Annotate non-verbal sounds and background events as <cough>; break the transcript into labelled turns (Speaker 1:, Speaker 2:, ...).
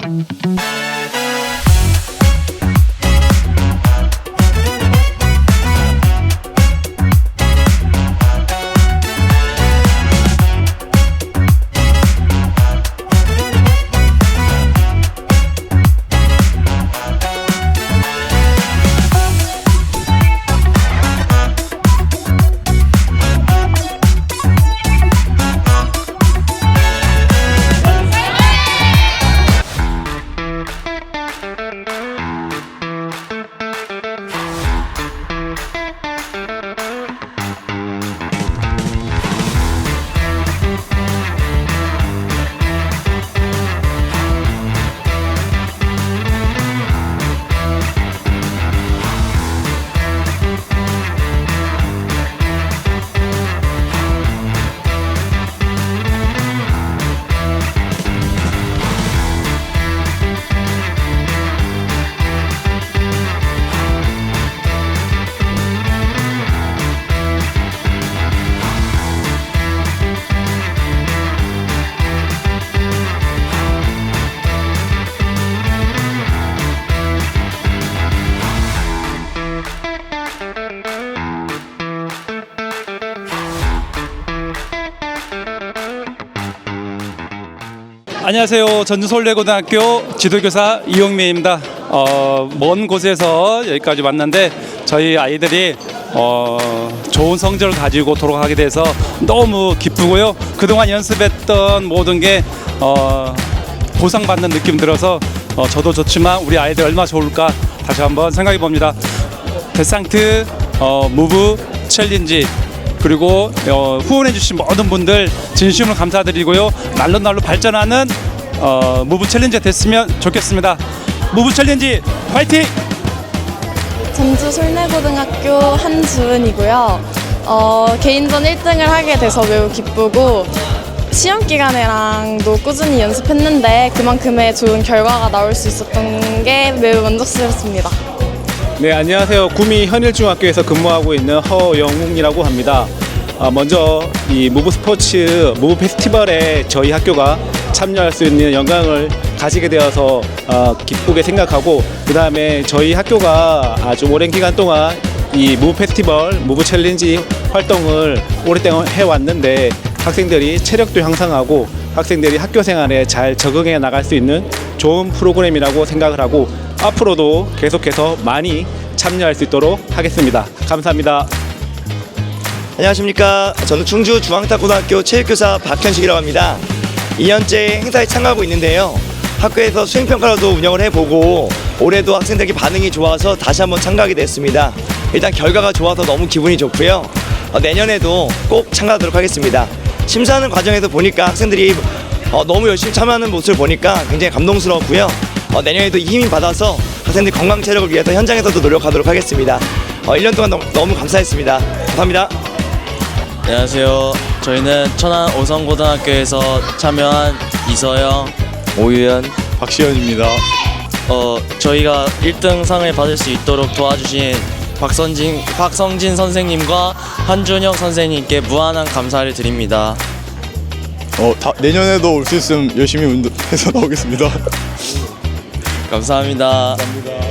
Speaker 1: Thank you. 안녕하세요. 전주서울대고등학교 지도교사 이용민입니다. 어, 먼 곳에서 여기까지 왔는데 저희 아이들이 어, 좋은 성적을 가지고 돌아가게 돼서 너무 기쁘고요. 그동안 연습했던 모든 게 어, 보상받는 느낌 들어서 어, 저도 좋지만 우리 아이들 얼마나 좋을까 다시 한번 생각해 봅니다. 데상트, 어, 무브, 챌린지 그리고 어, 후원해주신 모든 분들 진심으로 감사드리고요. 날로 날로 발전하는 어, 무브 챌린지 됐으면 좋겠습니다. 무브 챌린지 화이팅!
Speaker 2: 전주 솔내고등학교 한주은이고요. 어, 개인전 1등을 하게 돼서 매우 기쁘고 시험 기간에랑도 꾸준히 연습했는데 그만큼의 좋은 결과가 나올 수 있었던 게 매우 만족스럽습니다.
Speaker 3: 네, 안녕하세요. 구미 현일중학교에서 근무하고 있는 허영웅이라고 합니다. 아, 먼저 이 무브 스포츠 무브 페스티벌에 저희 학교가 참여할 수 있는 영광을 가지게 되어서 어, 기쁘게 생각하고 그 다음에 저희 학교가 아주 오랜 기간 동안 이 무브 페스티벌, 무브 챌린지 활동을 오랫동안 해왔는데 학생들이 체력도 향상하고 학생들이 학교 생활에 잘 적응해 나갈 수 있는 좋은 프로그램이라고 생각을 하고 앞으로도 계속해서 많이 참여할 수 있도록 하겠습니다. 감사합니다.
Speaker 4: 안녕하십니까. 저는 충주 중앙탁고등학교 체육교사 박현식이라고 합니다. 2년째 행사에 참가하고 있는데요. 학교에서 수행평가로도 운영을 해보고 올해도 학생들에게 반응이 좋아서 다시 한번 참가하게 됐습니다. 일단 결과가 좋아서 너무 기분이 좋고요. 어, 내년에도 꼭 참가하도록 하겠습니다. 심사하는 과정에서 보니까 학생들이 어, 너무 열심히 참여하는 모습을 보니까 굉장히 감동스러웠고요. 어, 내년에도 이 힘이 받아서 학생들 건강 체력을 위해서 현장에서도 노력하도록 하겠습니다. 어, 1년 동안 너무, 너무 감사했습니다. 감사합니다.
Speaker 5: 안녕하세요. 저희는 천안 오성고등학교에서 참여한 이서영, 오유연,
Speaker 3: 박시현입니다.
Speaker 5: 어, 저희가 1등 상을 받을 수 있도록 도와주신 박선진, 박성진 선생님과 한준혁 선생님께 무한한 감사를 드립니다.
Speaker 6: 어, 다, 내년에도 올 수 있으면 열심히 운동해서 나오겠습니다. <laughs>
Speaker 5: 감사합니다.
Speaker 6: 감사합니다.